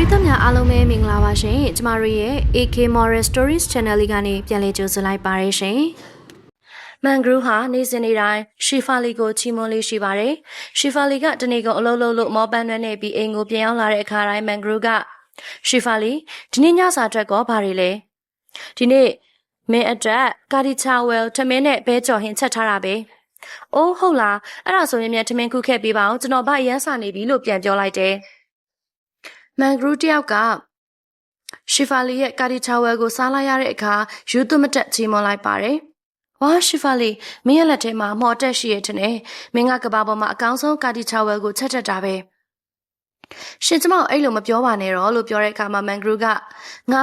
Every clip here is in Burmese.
ရိသတ်များအားလုံးပဲမင်္ဂလာပါရှင်ကျမတို့ရဲ့ AK Moral Stories Channel လေးကနေပြန်လည်ကြိုဆိုလိုက်ပါရရှင်မန်ဂရူဟာနေ့စဉ်နေ့တိုင်းရှီဖာလီကိုချီးမွမ်းလေးရှိပါတယ်ရှီဖာလီကတနေ့ကုန်အလုပ်လုပ်လို့မောပန်းနှွဲနေပြီးအိမ်ကိုပြန်ရောက်လာတဲ့အခါတိုင်းမန်ဂရူကရှီဖာလီဒီနေ့ညစာအတွက်ကောဘာတွေလဲဒီနေ့မင်းအတွက်ကာဒီချာဝဲလ်ထမင်းနဲ့ဘဲကြော်ဟင်းချက်ထားတာပဲ။အိုးဟုတ်လားအဲ့ဒါဆိုရင်မြန်ထမင်းခုခဲ့ပေးပါအောင်ကျွန်တော်ဗအရန်စာနေပြီလို့ပြန်ပြောလိုက်တယ်။ မန်ဂရူတယောက်ကရှီဖာလီရဲ့ကာဒီချာဝဲလ်ကိုစားလိုက်ရတဲ့အခါယူသွမတက်ချီမွန်လိုက်ပါတယ်။ဝါရှီဖာလီမင်းရဲ့လက်ထဲမှာမော်တက်ရှိရတဲ့နဲ့မင်းကကဘာပေါ်မှာအကောင်းဆုံးကာဒီချာဝဲလ်ကိုချက်တက်တာပဲ။ရှင်ကျမအဲ့လိုမပြောပါနဲ့တော့လို့ပြောတဲ့အခါမှာမန်ဂရူကငါ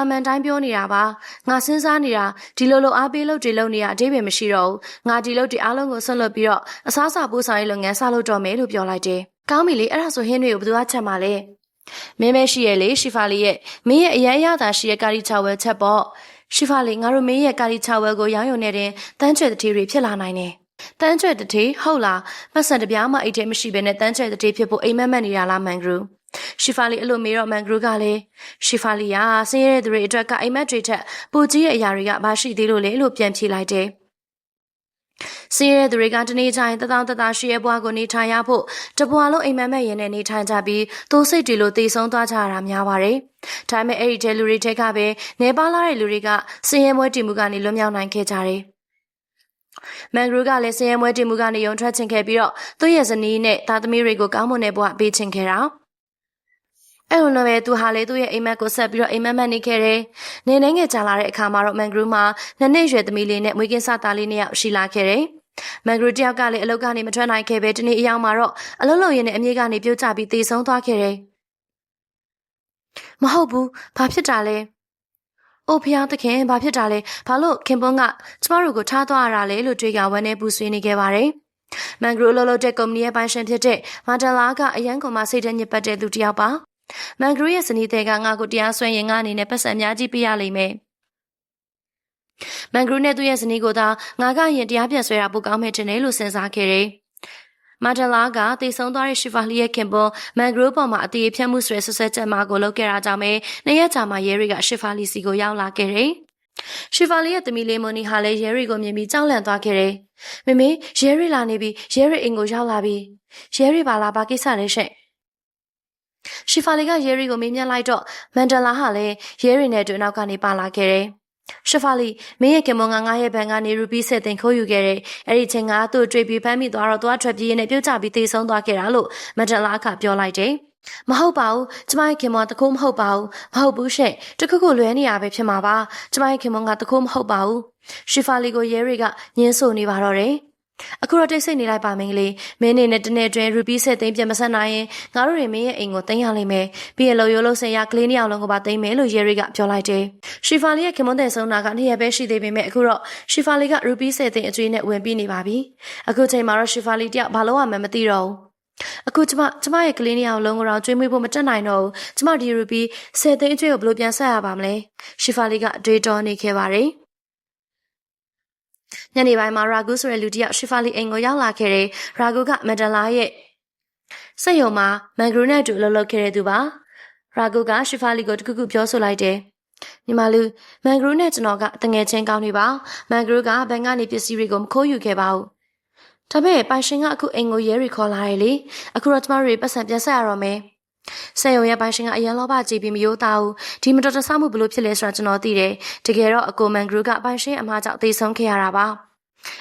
အမှန်တိုင်းပြောနေတာပါငါစဉ်းစားနေတာဒီလိုလိုအားပေးလို့တွေလုပ်နေတာအတိပင်မရှိတော့ဘူးငါဒီလို့ဒီအားလုံးကိုဆက်လုပ်ပြီးတော့အစားအစာပို့ဆောင်ရေးလုပ်ငန်းစလုပ်တော့မယ်လို့ပြောလိုက်တယ်ကောင်းပြီလေအဲ့ဒါဆိုဟင်းတွေကိုဘယ်သူကချက်မှာလဲ မင်းမရှိရဲ့လေရှီဖာလီရဲ့မင်းရဲ့အရန်ရတာရှိရဲ့ကာရီချာဝဲချက်ပေါ့ရှီဖာလီငါတို့မင်းရဲ့ကာရီချာဝဲကိုရောင်းရုံနဲ့တင်တန်းချွဲတတိတွေဖြစ်လာနိုင်တယ်တန်းချွဲတတိဟုတ်လားပတ်စံတပြားမှအိတ်ထဲမရှိဘဲနဲ့တန်းချွဲတတိဖြစ်ဖို့အိမ်မက်မက်နေတာလားမန်ဂရူရှီဖာလီအဲ့လိုမေးတော့မန်ဂရူကလည်းရှီဖာလီကဆင်းရဲတဲ့သူတွေအတွက်ကအိမ်မက်တွေထက်ပိုကြီးရဲ့အရာတွေကဘာရှိသေးလို့လဲလို့ပြန်ဖြေလိုက်တယ်။ ဆင်းရဲတဲ့သူတွေကတနေ့တိုင်းတသောတသားရှိရဲ့ဘဝကိုနေထိုင်ရဖို့တဘွားလုံးအိမ်မက်မဲ့ရင်နဲ့နေထိုင်ကြပြီးသိုးစိတ်တွေလိုတည်ဆုံးသွားကြရတာများပါတယ်။ဒါပေမဲ့အဲ့ဒီတဲလူတွေထက်ကပဲနေပါလာတဲ့လူတွေကဆင်းရဲမွဲတည်မှုကနေလွတ်မြောက်နိုင်ခဲ့ကြတယ်။မန်ဂရူကလည်းဆင်းရဲမွဲတည်မှုကနေယုံထွက်ချင်ခဲ့ပြီးတော့သူ့ရဲ့ဇနီးနဲ့သားသမီးတွေကိုကောင်းမွန်တဲ့ဘဝပေးချင်ခဲ့တာ။ အဲ့လိုနဲ့ပဲသူဟာလေသူ့ရဲ့အိမ်မက်ကိုဆက်ပြီးတော့အိမ်မက်မက်နေခဲ့တယ်။နေနေငယ်ကြာလာတဲ့အခါမှာတော့မန်ဂရူမှာနှစ်နှစ်ရွယ်သမီးလေးနဲ့မွေးကင်းစသားလေးနှစ်ယောက်ရှိလာခဲ့တယ်။မန်ဂရူတယောက်ကလည်းအလုပ်ကနေမထွက်နိုင်ခဲ့ပဲဒီနေ့အရောက်မှာတော့အလုပ်လုပ်ရင်းနဲ့အမြေကနေပြုတ်ကျပြီးသေဆုံးသွားခဲ့တယ်။မဟုတ်ဘူး။ဘာဖြစ်တာလဲ။အိုဖျားသခင်ဘာဖြစ်တာလဲ။ဘာလို့ခင်ပွန်းကကျမတို့ကိုထားသွားရတာလဲလို့တွေးကဝမ်းနေပူဆွေးနေခဲ့ပါတယ်။မန်ဂရူလောလောတဲ့ကုမ္ပဏီရဲ့ပိုင်ရှင်ဖြစ်တဲ့မာတလာကအရန်ကုန်မှာစိတ်ထဲညစ်ပတ်တဲ့သူတစ်ယောက်ပါ။ မန်ဂရိုရဲ့ဇနီးတဲ့ကငါ့ကိုတရားစွဲရင်ငါအနေနဲ့ပတ်စံအများကြီးပေးရလိမ့်မယ်။မန်ဂရိုနဲ့သူ့ရဲ့ဇနီးကိုသာငါကရင်တရားပြန်ဆွဲတာပိုကောင်းမယ်ထင်တယ်လို့စဉ်းစားခဲ့တယ်။မာတလာကတေဆုံးသွားတဲ့ရှီဖာလီရဲ့ခင်ပွန်းမန်ဂရိုပေါ်မှာအသေးဖြတ်မှုဆွဲဆွဆွချက်မှာကိုလုပ်ခဲ့တာကြောင့်ပဲနှစ်ရက်ကြာမှရဲရီကရှီဖာလီစီကိုရောက်လာခဲ့တယ်။ရှီဖာလီရဲ့သမီးလေးမိုနီဟာလည်းရဲရီကိုမြင်ပြီးကြောက်လန့်သွားခဲ့တယ်။မမေရဲရီလာနေပြီရဲရီအိမ်ကိုရောက်လာပြီ။ရဲရီပါလာဘာကိစ္စလဲရှင့်။ ရှီဖာလီကရဲရီကိုမေးမြန်းလိုက်တော့မန်ဒလာဟာလည်းရဲရီနဲ့တူနောက်ကနေပါလာခဲ့တယ်။ရှီဖာလီမင်းရဲ့ကင်မွန်ကငါရဲ့ဘန်ကနေရူပီဆက်တင်ခိုးယူခဲ့တဲ့အဲ့ဒီချိန်ကသူ့တွေ့ပြီးဖမ်းမိသွားတော့သွားထွက်ပြေးနဲ့ပြုတ်ကျပြီးသေဆုံးသွားခဲ့တာလို့မန်ဒလာကပြောလိုက်တယ်။မဟုတ်ပါဘူးကျမရဲ့ခင်မွန်တခိုးမဟုတ်ပါဘူးမဟုတ်ဘူးရှင့်တခုခုလွဲနေရပဲဖြစ်မှာပါကျမရဲ့ခင်မွန်ကတခိုးမဟုတ်ပါဘူးရှီဖာလီကိုရဲရီကညင်းဆိုနေပါတော့တယ် အခုတော့တိတ်ဆိတ်နေလိုက်ပါမင်းကလေးမင်းနေနဲ့တနေ့တွင်ရူပီဆက်သိမ်းပြန်မဆက်နိုင်ရင်ငါတို့တွေမင်းရဲ့အိမ်ကိုသိမ်းရလိမ့်မယ်ပြီးရင်လုံရိုးလုံးစင်ရကလေးနှစ်ယောက်လုံးကိုပါသိမ်းမယ်လို့ရဲရီကပြောလိုက်တယ်ရှီဖာလီရဲ့ခင်မွန်းတဲ့ဆုံးနာကနှစ်ရက်ပဲရှိသေးပေမဲ့အခုတော့ရှီဖာလီကရူပီဆက်သိမ်းအကျွေးနဲ့ဝင်ပြီးနေပါပြီအခုချိန်မှာတော့ရှီဖာလီတယောက်ဘာလို့ရမှမသိတော့ဘူးအခုကျမကျမရဲ့ကလေးနှစ်ယောက်လုံးကိုတော့ကျွေးမွေးဖို့မတက်နိုင်တော့ဘူးကျမဒီရူပီဆယ်သိန်းအကျွေးကိုဘယ်လိုပြန်ဆက်ရပါမလဲရှီဖာလီကအတွေးတော်နေခဲ့ပါတယ် ညနေပိုင်းမှာရာဂူဆိုတဲ့လူတစ်ယောက်ရှီဖာလီအိမ်ကိုရောက်လာခဲ့တယ်။ရာဂူကမက်ဒလာရဲ့စက်ရုံမှာမန်ဂရိုနဲ့အတူလှုပ်လှုပ်ခဲ့တဲ့သူပါ။ရာဂူကရှီဖာလီကိုတခုခုပြောဆိုလိုက်တယ်။ညီမလူမန်ဂရိုနဲ့ကျွန်တော်ကတငယ်ချင်းကောင်းနေပါ။မန်ဂရိုကဘန်ကနေပစ္စည်းတွေကိုမခိုးယူခဲ့ပါဘူး။ဒါပေမဲ့ပိုင်ရှင်ကအခုအိမ်ကိုရဲရီခေါ်လာတယ်လေ။အခုတော့ကျမတို့ပတ်စံပြန်ဆက်ရတော့မယ်။ ဆက်ရုံရဲ့ပိုင်ရှင်ကအရန်လောဘကြည့်ပြီးမယိုးသားဘူးဒီမတော်တဆမှုဘလို့ဖြစ်လဲဆိုတာကျွန်တော်သိတယ်တကယ်တော့အကိုမန်ဂရူကပိုင်ရှင်အမှားကြောင့်သေဆုံးခဲ့ရတာပါ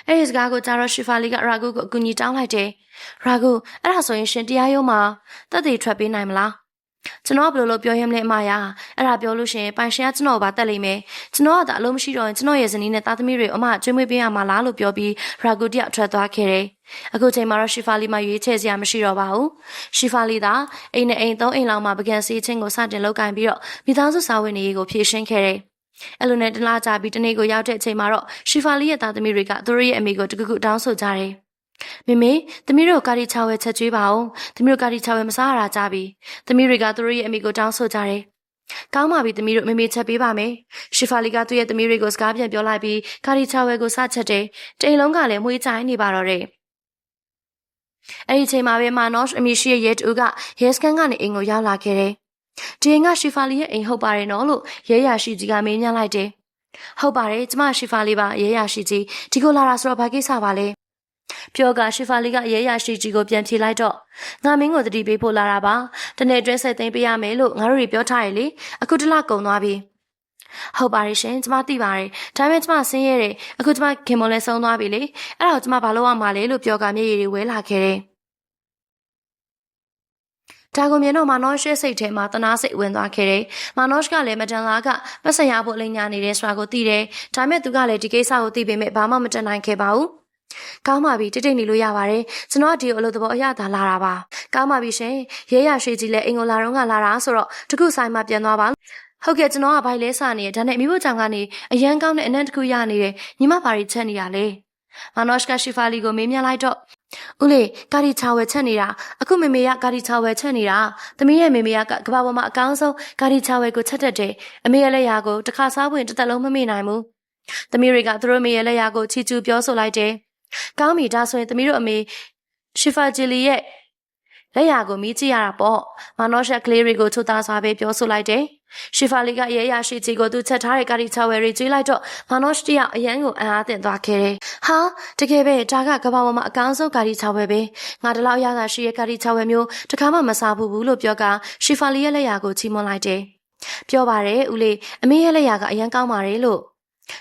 အဲ့ဒီစကားကိုဂျာရော့ရှီဖာလီကရာဂူကိုအကူအညီတောင်းလိုက်တယ်ရာဂူအဲ့ဒါဆိုရင်ရှင်တရားရုံးမှာတက်တည်ထွက်ပေးနိုင်မလား ကျွန်တော်ကဘယ်လိုလုပ်ပြောရမလဲအမရအဲ့ဒါပြောလို့ရှင်ပိုင်ရှင်ကကျွန်တော်ကိုဗာတက်လိမ့်မယ်ကျွန်တော်ကဒါအလုံးမရှိတော့ရင်ကျွန်တော်ရဲ့ဇနီးနဲ့သားသမီးတွေအမကျွေးမွေးပေးရမှာလားလို့ပြောပြီးရာဂူတယောက်ထွက်သွားခဲ့တယ်အခုချိန်မှာတော့ရှီဖာလီမှာရွေးချယ်စရာမရှိတော့ပါဘူးရှီဖာလီသာအိမ်နဲ့အိမ်သုံးအိမ်လောက်မှာပကံစီချင်းကိုစတင်လုပ်ကင်ပြီးတော့မိသားစုစာဝင်ရေးကိုဖြည့်ရှင်းခဲ့တယ်အဲ့လိုနဲ့တလားကြပြီးတနေ့ကိုရောက်တဲ့အချိန်မှာတော့ရှီဖာလီရဲ့သားသမီးတွေကသူတို့ရဲ့အမေကိုတကူကူတောင်းဆိုကြတယ် မေမေသမီးတို့ကာရီချာဝဲချက်ကျွေးပါအောင်သမီးတို့ကာရီချာဝဲမစားရတာကြပြီသမီးတွေကသူတို့ရဲ့အမေကိုတောင်းဆိုကြတယ်ကောင်းပါပြီသမီးတို့မေမေချက်ပေးပါမယ်ရှီဖာလီကသူ့ရဲ့သမီးတွေကိုစကားပြန်ပြောလိုက်ပြီးကာရီချာဝဲကိုစချက်တယ်တိမ်လုံးကလည်းမွေးချိုင်းနေပါတော့တယ်အဲ့ဒီချိန်မှာပဲမာနော့ရှ်အမီရှိရဲ့ရဲတူကရဲစကန်ကနေအိမ်ကိုရောက်လာခဲ့တယ်ဒီအိမ်ကရှီဖာလီရဲ့အိမ်ဟုတ်ပါတယ်နော်လို့ရဲရရှိကြီးကမေးမြန်းလိုက်တယ်ဟုတ်ပါတယ်ကျမရှီဖာလီပါရဲရရှိကြီးဒီကိုလာတာဆိုတော့ဘာကိစ္စပါလဲ ပြောကရှီဖာလီကရဲရရှိကြီးကိုပြန်ဖြေလိုက်တော့ငါမင်းကိုတတိပေးဖို့လာတာပါတနေ့အတွင်းဆက်သိမ်းပေးရမယ်လို့ငါတို့တွေပြောထားရလေအခုတစ်လကုန်သွားပြီဟုတ်ပါတယ်ရှင်ကျမသိပါတယ်ဒါပေမဲ့ကျမဆင်းရဲတယ်အခုကျမခင်မွန်လဲဆုံးသွားပြီလေအဲ့ဒါကိုကျမဘာလုပ်ရမှာလဲလို့ပြောကမျက်ရည်တွေဝဲလာခဲ့တယ်ဒါကိုမြင်တော့မာနော့ရှရဲ့စိတ်ထဲမှာတနာစိတ်ဝင်သွားခဲ့တယ်။မာနော့ရှကလည်းမတန်လာကပတ်စံရဖို့လိမ်ညာနေတယ်ဆိုတာကိုသိတယ်။ဒါပေမဲ့သူကလည်းဒီကိစ္စကိုသိပေမဲ့ဘာမှမတန်နိုင်ခဲ့ပါဘူး။ ကောင်းပါပြီတိတ်တိတ်နေလို့ရပါတယ်။ကျွန်တော်ကဒီကိုအလုပ်သဘောအရသာလာတာပါ။ကောင်းပါပြီရှင်။ရဲရရွှေကြီးလည်းအင်္ဂလာတော့ကလာတာဆိုတော့တခုဆိုင်မှပြန်သွားပါ။ဟုတ်ကဲ့ကျွန်တော်ကဘိုင်လဲစနေတယ်ဒါနဲ့မိဖို့ကြောင့်ကနေအရန်ကောင်းတဲ့အနက်တစ်ခုရနေတယ်ညီမဘာတွေချက်နေရလဲမာနော့ရှ်ကရှီဖာလီကိုမေးမြန်းလိုက်တော့ဦးလေးကာဒီချာဝယ်ချက်နေတာအခုမေမေကကာဒီချာဝယ်ချက်နေတာသမီးရဲ့မေမေကကဘာပေါ်မှာအကောင်းဆုံးကာဒီချာဝယ်ကိုချက်တတ်တယ်အမေရဲ့လက်ရာကိုတစ်ခါစားဝင်တစ်သက်လုံးမမေ့နိုင်ဘူးသမီးတွေကသူတို့မေရဲ့လက်ရာကိုချီကျူပြောဆိုလိုက်တယ် ကောင်းပြီဒါဆိုရင်သမီးတို့အမေရှီဖာဂျီလီရဲ့လက်ရာကိုမြည်ကြည့်ရတာပေါ့မာနော့ရှက်ကလေးတွေကိုချိုးသားစွာပဲပြောဆိုလိုက်တယ်ရှီဖာလီကရဲရရှိချီကိုသူချက်ထားတဲ့ကာဒီချာဝယ်တွေကျွေးလိုက်တော့မာနော့ရှ်တယောက်အရန်ကိုအံ့အားသင့်သွားခဲ့တယ်။ဟာတကယ်ပဲဒါကကဘာပေါ်မှာအကောင်းဆုံးကာဒီချာဝယ်ပဲ။ငါတလောက်ရတာရှိရဲ့ကာဒီချာဝယ်မျိုးတခါမှမစားဘူးဘူးလို့ပြောကရှီဖာလီရဲ့လက်ရာကိုချီးမွမ်းလိုက်တယ်။ပြောပါတယ်ဦးလေးအမေရဲ့လက်ရာကအရန်ကောင်းပါတယ်လို့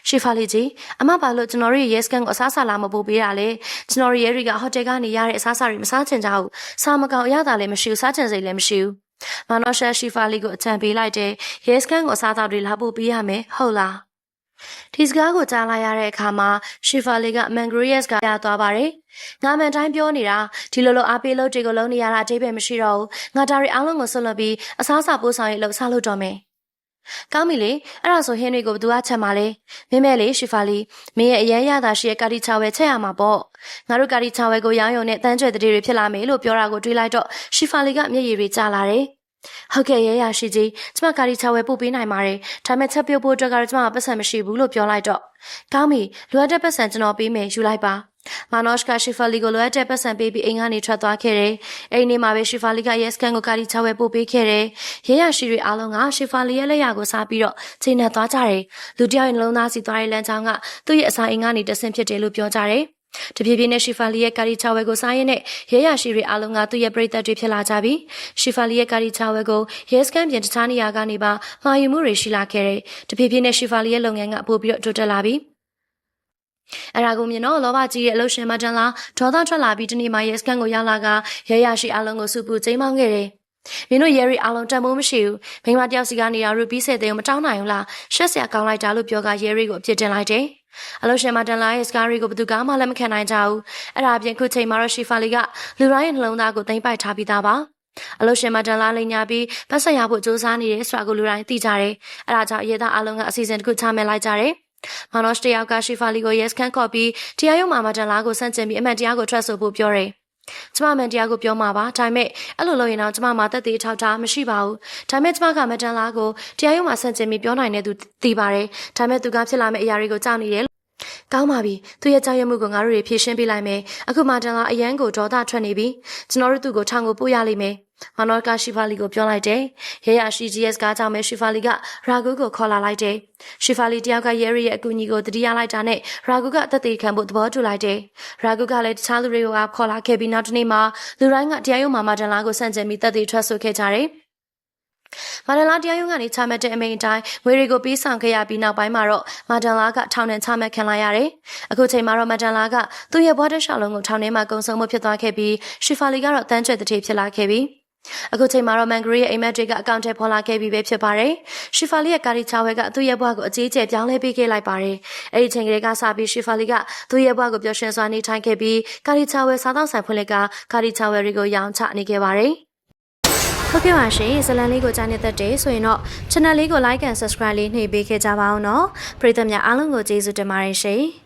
ရှီဖာလီကြီးအမဘာလို့ကျွန်တော်တို့ရဲ့ yes can ကိုအစားအစာလာမပို့ပေးရလဲကျွန်တော်တို့ရဲ့တွေကဟိုတယ်ကနေရတဲ့အစားအစာတွေမစားချင်ကြဘူးစားမကောင်အရသာလည်းမရှိဘူးစားချင်စိတ်လည်းမရှိဘူးမာနော်ရှာရှီဖာလီကိုအကြံပေးလိုက်တယ် yes can ကိုအစားအသောက်တွေလာပို့ပေးရမယ်ဟုတ်လားဒီစကားကိုကြားလိုက်ရတဲ့အခါမှာရှီဖာလီကမန်ဂရီယက်စ်ကရသွားပါတယ်ငါမန်တိုင်းပြောနေတာဒီလိုလိုအားပေးလို့တွေကိုလုံးနေရတာအတိတ်ပဲမရှိတော့ဘူးငါဒါရီအားလုံးကိုဆွတ်လွတ်ပြီးအစားအစာပို့ဆောင်ရေးလုပ်စားလို့တော့မယ် ကောင်းပြီလေအဲ့ဒါဆိုဟင်းတွေကိုဘသူကချက်မှာလဲမင်းမဲလေရှီဖာလီမင်းရဲ့အရန်ရတာရှိရဲ့ကာဒီချာဝဲချက်ရမှာပေါ့ငါတို့ကာဒီချာဝဲကိုရောင်းရုံနဲ့တန်းကျွဲတည်းတွေဖြစ်လာမယ်လို့ပြောတာကိုတွေးလိုက်တော့ရှီဖာလီကမျက်ရည်တွေကျလာတယ် ဟုတ်ကဲ့ရဲရရှိကြီးကျမကာဒီချာဝဲပို့ပေးနိုင်ပါတယ်ဒါပေမဲ့ချက်ပြုတ်ဖို့အတွက်ကတော့ကျမကပတ်စံမရှိဘူးလို့ပြောလိုက်တော့ကောင်းပြီလိုအပ်တဲ့ပတ်စံကျွန်တော်ပေးမယ်ယူလိုက်ပါမာနော့ရှ်ကရှီဖာလီကိုလိုအပ်တဲ့ပတ်စံပေးပြီးအိမ်ကနေထွက်သွားခဲ့တယ်။အိမ်နေမှာပဲရှီဖာလီကရက်စကန်ကိုကာဒီချဝဲပို့ပေးခဲ့တယ်။ရဲရရှိတွေအားလုံးကရှီဖာလီရဲ့လက်ရကိုစားပြီးတော့ချိန်နဲ့သွားကြတယ်။လူတယောက်ရဲ့နှလုံးသားစီသွားတဲ့လမ်းကြောင်းကသူ့ရဲ့အစာအိမ်ကနေတဆင့်ဖြစ်တယ်လို့ပြောကြတယ်။ တဖြည်းဖြည်းနဲ့ရှီဖာလီရဲ့ကာဒီချာဝဲကိုစားရင်းနဲ့ရဲရရှိတွေအားလုံးကသူ့ရဲ့ပရိသတ်တွေဖြစ်လာကြပြီ။ရှီဖာလီရဲ့ကာဒီချာဝဲကိုရဲစကန်ပြင်တခြားနေရာကနေပါမှာယူမှုတွေရှိလာခဲ့တယ်။တဖြည်းဖြည်းနဲ့ရှီဖာလီရဲ့လုပ်ငန်းကပို့ပြီးတော့တိုးတက်လာပြီ။အဲ့ဒါကိုမြင်တော့လောဘကြီးရဲ့အလုရှင်မတန်လာဒေါသထွက်လာပြီးတနေ့မှရဲစကန်ကိုရောက်လာကရဲရရှိအားလုံးကိုစုပူချိန်မောင်းခဲ့တယ်။မင်းတို့ရဲရီအားလုံးတန်မိုးမရှိဘူး။မိမတယောက်စီကနေရာရူပီးဆယ်သိန်းကိုမတောင်းနိုင်ဘူးလား။ရှက်စရာကောင်းလိုက်တာလို့ပြောကရဲရီကိုအပြစ်တင်လိုက်တယ်။ အလုရှင်မတန်လာရဲ့စကားရီကိုဘယ်သူကမှလက်မခံနိုင်ကြဘူး။အဲ့ဒါအပြင်ခုချိန်မှာတော့ရှီဖာလီကလူရိုင်းရဲ့နှလုံးသားကိုသိမ့်ပိုက်ထားပြီးသားပါ။အလုရှင်မတန်လာလိန်ညာပြီးပတ်ဆက်ရဖို့စူးစမ်းနေတယ်ဆိုတာကိုလူတိုင်းသိကြတယ်။အဲ့ဒါကြောင့်ရဲသားအလုံးကအစီအစဉ်တစ်ခုချမှတ်လိုက်ကြတယ်။မာနော့တယောက်ကရှီဖာလီကို yes can ခေါ်ပြီးတရားရုံးမှာမတန်လာကိုစန့်ကျင်ပြီးအမှန်တရားကိုထွက်ဆိုဖို့ပြောတယ်။ ကျမမန်တရားကိုပြောမှာပါဒါပေမဲ့အဲ့လိုလုပ်ရင်တော့ကျမမှာတက်သေးထောက်ထားမရှိပါဘူးဒါပေမဲ့ကျမကမတန်လာကိုတရားရုံးမှာဆန့်ကျင်ပြီးပြောနိုင်တဲ့သူသိပါတယ်ဒါပေမဲ့သူကဖြစ်လာမယ့်အရာတွေကိုကြောက်နေတယ်ကောင်းပါပြီသူရဲ့ကြောက်ရွံ့မှုကိုငါတို့တွေဖြေရှင်းပေးလိုက်မယ်အခုမှတန်လာအရန်ကိုဒေါသထွက်နေပြီကျွန်တော်တို့သူ့ကိုထောင်ကိုပို့ရလိမ့်မယ် မနောကရှိဖာလီကိုပြောလိုက်တယ်။ရဲရရှိ GS ကားကြောင့်ပဲရှိဖာလီကရာဂူကိုခေါ်လာလိုက်တယ်။ရှိဖာလီတယောက်ကရဲရီရဲ့အကူအညီကိုတတိယလိုက်တာနဲ့ရာဂူကအသက်သေးခံဖို့သဘောတူလိုက်တယ်။ရာဂူကလည်းတခြားလူတွေကိုခေါ်လာခဲ့ပြီးနောက်တနေ့မှာလူတိုင်းကတရားရုံးမှာမာဒန်လာကိုစန့်ကျင်ပြီးသက်သေထွက်ဆိုခဲ့ကြတယ်။မာဒန်လာတရားရုံးကနေချမှတ်တဲ့အမိန့်အတိုင်းငွေတွေကိုပေးဆောင်ခဲ့ရပြီးနောက်ပိုင်းမှာတော့မာဒန်လာကထောင်နဲ့ချမှတ်ခံလိုက်ရတယ်။အခုချိန်မှာတော့မာဒန်လာကသူ့ရဲ့ဘွားတစ်လျှောက်လုံးကိုထောင်ထဲမှာကုံဆုံးမှုဖြစ်သွားခဲ့ပြီးရှီဖာလီကတော့တန်းကျွဲ့တတိဖြစ်လာခဲ့ပြီး အခုချိန်မှာတော့မန်ဂရီရဲ့အိမ်မက်တွေကအကောင့်ထဲပေါ်လာခဲ့ပြီပဲဖြစ်ပါတယ်။ရှီဖာလီရဲ့ကာရီချာဝဲကသူ့ရဲ့ဘဝကိုအကြီးအကျယ်ပြောင်းလဲပေးခဲ့လိုက်ပါတယ်။အဲဒီချိန်ကလေးကစပြီးရှီဖာလီကသူ့ရဲ့ဘဝကိုပျော်ရွှင်စွာနေထိုင်ခဲ့ပြီးကာရီချာဝဲစားသောက်ဆိုင်ဖွင့်လက်ကကာရီချာဝဲတွေကိုရောင်းချနေခဲ့ပါတယ်။ဟုတ်ကဲ့ပါရှင်ဇလန်လေးကိုကြားနေတတ်တယ်ဆိုရင်တော့ channel လေးကို like and subscribe လေးနှိပ်ပေးခဲ့ကြပါအောင်နော်ပရိသတ်များအားလုံးကိုကျေးဇူးတင်ပါတယ်ရှင်။